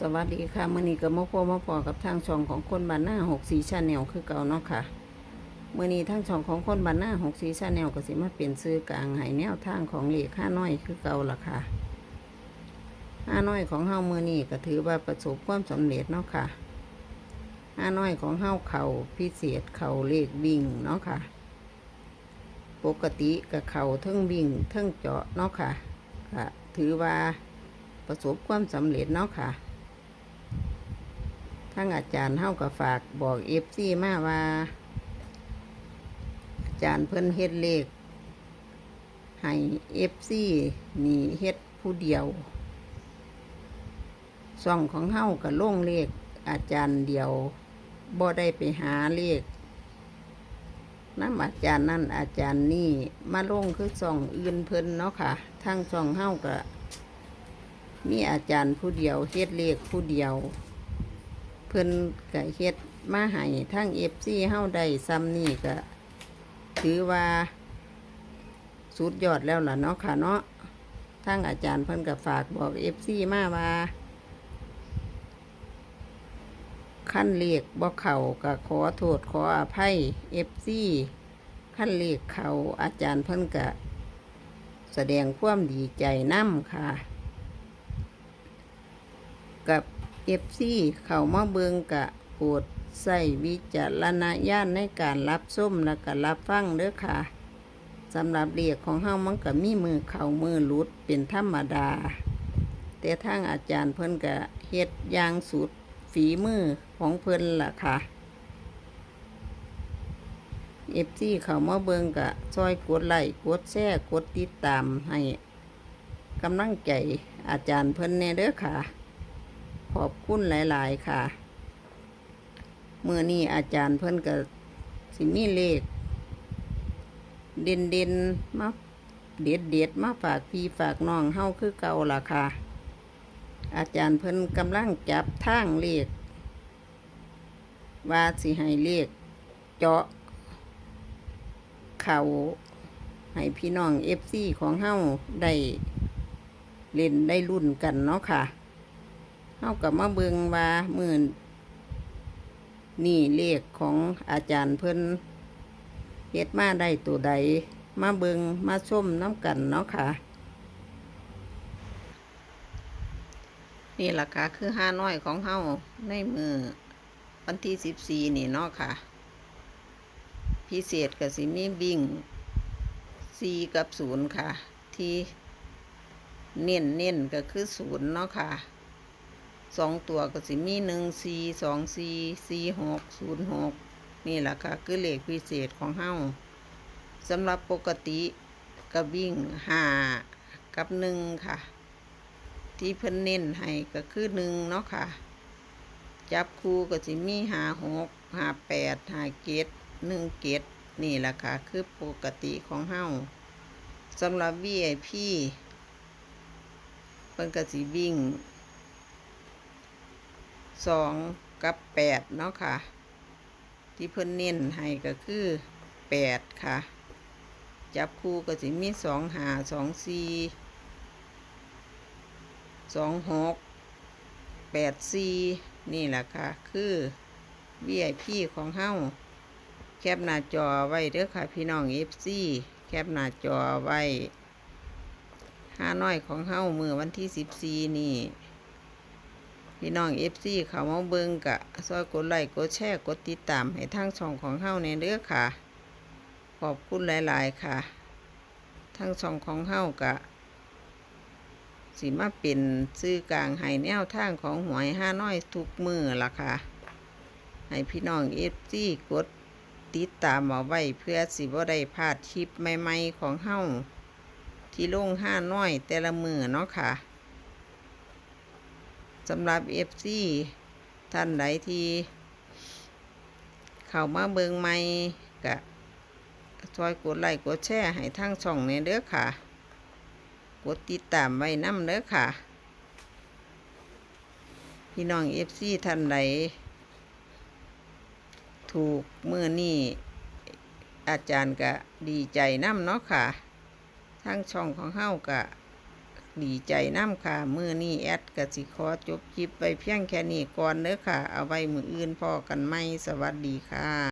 สวัสดีค่ะมื่อนี้ก็มาพบมาพอกับทางช่องของคนบ้านหน้าหกสีชาแนลคือเก่าเนาะค่ะมื่อนี้ทางช่องของคนบ้านหน้าหกสีชาแนลก็สิมาเปลี่ยนซื้อกลางให้แนวทางของเหล็กห้าน้อยคือเก่าละค่ะห้าน้อยของเฮามื่อนี้ก็ถือว่าประสบความสำเร็จเนาะค่ะห้าน้อยของเฮาเข่าพิเศษเข่าเลขวิ่งเนาะค่ะ ปกติกับเข่าเทิงวิ่งเทิงเจาะเนาะค่ะก็ถือว่าประสบความสำเร็จเนาะค่ะ ทั้งอาจารย์เฮาก็ฝากบอกเอฟซีมาว่า อาจารย์เพิ่นเฮ็ดเลขให้เอฟซีนี่เฮ็ดผู้เดียวซ่องของเฮาก็ลงเลข อาจารย์เดียวบ่ได้ไปหาเลขน้ำอาจารย์นั่นอาจารย์นี่มาลงคือซ่องอื่นเพิ่นเนาะค่ะทั้งซ่องเฮาก็มีอาจารย์ผู้เดียวเฮ็ดเลขผู้เดียว พิ่นก็เฮ็ดมาให้ทั้งเอฟซีเฮาได้ซ้ำนี่ก็ ถือว่า สุดยอดแล้วล่ะเนาะค่ะเนาะทั้งอาจารย์เพิ่นก็ฝากบอกเอฟซีมาว่าขั้นเลขบ่เข่าก็ขอโทษขออภัยเอฟซีขั้นเลขเขาอาจารย์เพิ่นก็แสดงความดีใจนํค่ะ กับ เอฟซีเข้ามาเบิงกะโปรดใส่วิจารณญาณในการรับส้มและก็รับฟังเด้อค่ะสำหรับเรียกของเฮามันก็มีมือเข่ามือลุดเป็นธรรมดา แต่ทางอาจารย์เพิ่นก็เฮ็ดยางสุดฝีมือของเพิ่นล่ะค่ะเอฟซีเข้ามาเบิงกะซอยกดไลค์กดแชร์กดติดตามให้กำลังใจอาจารย์เพิ่นแน่เด้อค่ะ ขอบคุณหลาย ๆ ค่ะ เมื่อนี้อาจารย์เพิ่นก็สิมีเลข เด่นเด่นมาเด็ดเด็ดมาฝากพี่ฝากน้องเฮาคือเก่าล่ะค่ะ อาจารย์เพิ่นกำลังจับทางเลข ว่าสิให้เลข เจาะ เข่าให้พี่น้องเอฟซีของเฮาได้เล่นได้รุ่นกันเนาะค่ะ เฮากับมาเบิงว่ามื่นนี่เลขของอาจารย์เพิ่นเฮ็ดมาได้ตัวใด มาเบิงมาชมน้ำกันเนาะค่ะ นี่ล่ะค่ะ คือห้าน้อยของเฮาในมือวันที่สิบสี่นี่เนาะค่ะ พิเศษกับสิมีวิ่งสี่กับศูนย์ค่ะ ที่เน้นเน้นก็คือศูนย์เนาะค่ะ สองตัวก็สิมีหนึ่งสี่สองสี่สี่หกศูนย์หกนี่แหละค่ะ คือเลขพิเศษของเฮ้าสำหรับปกติก็วิ่งห้ากับหนึ่งค่ะ ที่เพิ่นเน้นให้ก็คือหนึ่งเนาะค่ะ จับคู่ก็สิมีห้าหกห้าแปดห้าเกตหนึ่งเกตนี่แหละค่ะ คือปกติของเฮ้าสำหรับ VIP เพิ่นก็สิวิ่ง สองกับแปดเนาะค่ะ ที่เพิ่นเน้นให้ก็คือแปดค่ะ จับคู่ก็สิมีสองหาสองสี่สองหกแปดสี่นี่แหละค่ะ คือ VIP ของเฮาแคปหน้าจอไว้เด้อค่ะ พี่น้อง FC แคปหน้าจอไว้ห้าน้อยของเฮามือวันที่สิบสี่นี่ พี่น้องเอฟซีเขามาเบิงกะซอยกดไลค์กดแชร์กดติดตามให้ทางช่องของเฮาในเด้อค่ะ ขอบคุณหลาย ๆ ค่ะทางช่องของเฮากะสิมาเป็นซื้อกลางให้แนวทางของหวยห้าน้อยทุกมือล่ะค่ะ ให้พี่น้องเอฟซีกดติดตามเอาไว้เพื่อสิบ่ได้พลาดคลิปใหม่ ๆ ของเฮาที่ลงห้าน้อยแต่ละมือเนาะค่ะ สำหรับ FC ท่านใดที่ เข้ามาเบิงใหม่กะช่วยกดไลค์กดแชร์ให้ทางช่องในเด้อค่ะ กดติดตามไว้น้ำเด้อค่ะ พี่น้อง FC ท่านใดถูกเมื่อนี่อาจารย์ก็ดีใจน้ำเนาะค่ะทางช่องของเฮากะ ดีใจน้ำค่ะ มือนี่แอดกสิคอจบคลิปไปเพียงแค่นี้ก่อนเด้อค่ะ เอาไว้มืออื่นพอกันไหมสวัสดีค่ะ